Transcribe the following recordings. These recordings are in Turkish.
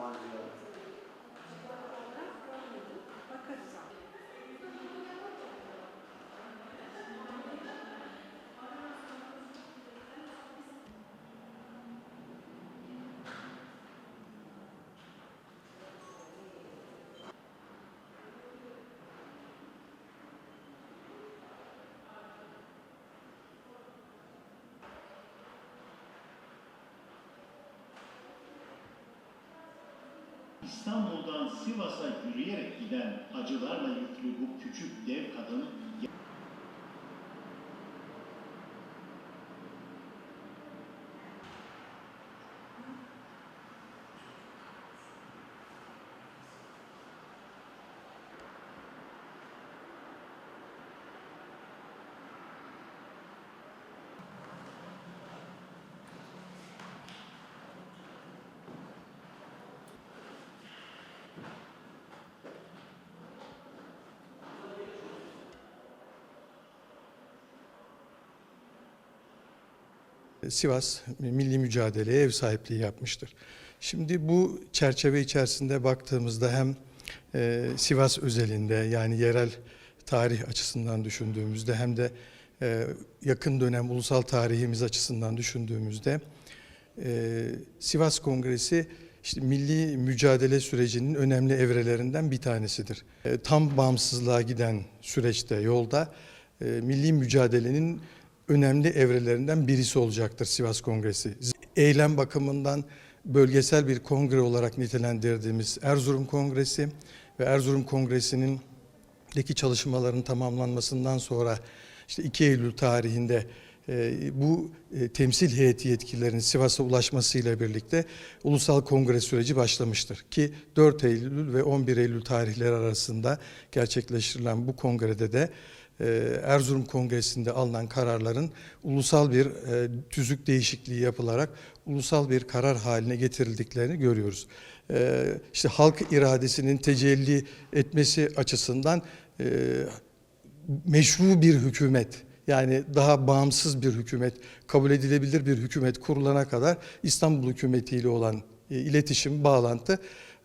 Yabancı. İstanbul'dan Sivas'a yürüyerek giden acılarla yüklü bu küçük dev kadın Sivas milli mücadeleye ev sahipliği yapmıştır. Şimdi bu çerçeve içerisinde baktığımızda hem e, Sivas özelinde yani yerel tarih açısından düşündüğümüzde hem de e, yakın dönem ulusal tarihimiz açısından düşündüğümüzde e, Sivas Kongresi işte milli mücadele sürecinin önemli evrelerinden bir tanesidir. E, tam bağımsızlığa giden süreçte yolda e, milli mücadelenin önemli evrelerinden birisi olacaktır Sivas Kongresi. Eylem bakımından bölgesel bir kongre olarak nitelendirdiğimiz Erzurum Kongresi ve Erzurum Kongresi'nin deki çalışmaların tamamlanmasından sonra işte 2 Eylül tarihinde e, bu e, temsil heyeti yetkililerinin Sivas'a ulaşmasıyla birlikte ulusal kongre süreci başlamıştır. Ki 4 Eylül ve 11 Eylül tarihleri arasında gerçekleştirilen bu kongrede de Erzurum Kongresi'nde alınan kararların ulusal bir e, tüzük değişikliği yapılarak ulusal bir karar haline getirildiklerini görüyoruz. E, İşte halk iradesinin tecelli etmesi açısından e, meşru bir hükümet yani daha bağımsız bir hükümet, kabul edilebilir bir hükümet kurulana kadar İstanbul hükümetiyle olan e, iletişim, bağlantı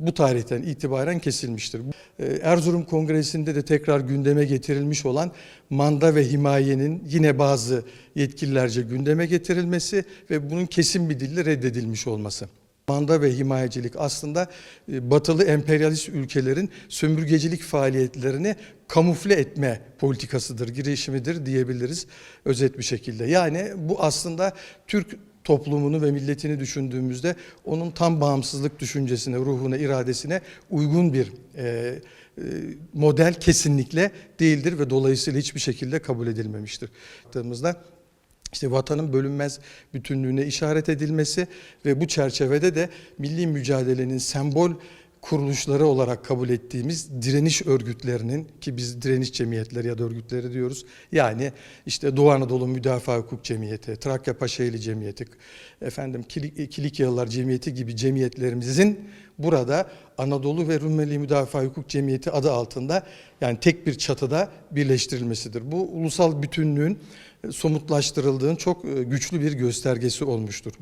bu tarihten itibaren kesilmiştir. E, Erzurum Kongresi'nde de tekrar gündeme getirilmiş olan manda ve himayenin yine bazı yetkililerce gündeme getirilmesi ve bunun kesin bir dille reddedilmiş olması. Manda ve himayecilik aslında e, batılı emperyalist ülkelerin sömürgecilik faaliyetlerini kamufle etme politikasıdır, girişimidir diyebiliriz özet bir şekilde. Yani bu aslında Türk toplumunu ve milletini düşündüğümüzde onun tam bağımsızlık düşüncesine, ruhuna, iradesine uygun bir e, e, model kesinlikle değildir ve dolayısıyla hiçbir şekilde kabul edilmemiştir. Baktığımızda işte vatanın bölünmez bütünlüğüne işaret edilmesi ve bu çerçevede de milli mücadelenin sembol kuruluşları olarak kabul ettiğimiz direniş örgütlerinin ki biz direniş cemiyetleri ya da örgütleri diyoruz. Yani işte Doğu Anadolu Müdafaa Hukuk Cemiyeti, Trakya Paşaeli Cemiyeti, efendim Kilik, Kilikyalılar Cemiyeti gibi cemiyetlerimizin burada Anadolu ve Rumeli Müdafaa Hukuk Cemiyeti adı altında yani tek bir çatıda birleştirilmesidir. Bu ulusal bütünlüğün somutlaştırıldığın çok e, güçlü bir göstergesi olmuştur.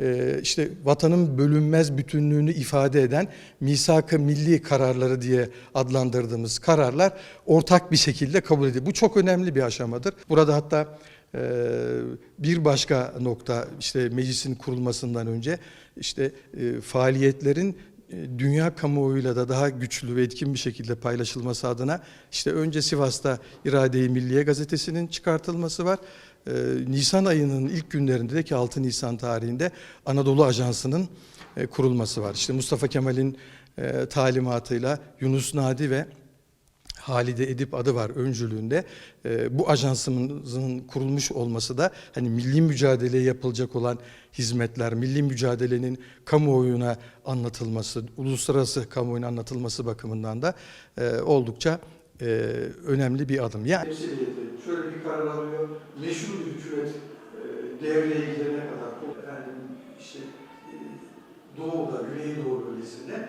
Ee, işte vatanın bölünmez bütünlüğünü ifade eden misak-ı milli kararları diye adlandırdığımız kararlar ortak bir şekilde kabul edildi. Bu çok önemli bir aşamadır. Burada hatta e, bir başka nokta işte meclisin kurulmasından önce işte e, faaliyetlerin e, dünya kamuoyuyla da daha güçlü ve etkin bir şekilde paylaşılması adına işte önce Sivas'ta İrade-i Milliye gazetesinin çıkartılması var. E, Nisan ayının ilk günlerinde de ki 6 Nisan tarihinde Anadolu Ajansı'nın e, kurulması var. İşte Mustafa Kemal'in e, talimatıyla Yunus Nadi ve Halide Edip adı var öncülüğünde. Ee, bu ajansımızın kurulmuş olması da hani milli mücadeleye yapılacak olan hizmetler, milli mücadelenin kamuoyuna anlatılması, uluslararası kamuoyuna anlatılması bakımından da e, oldukça e, önemli bir adım. Yani şöyle bir karar alıyor. Meşru bir hükümet e, devreye girene kadar efendim işte e, doğuda, güneydoğu bölgesinde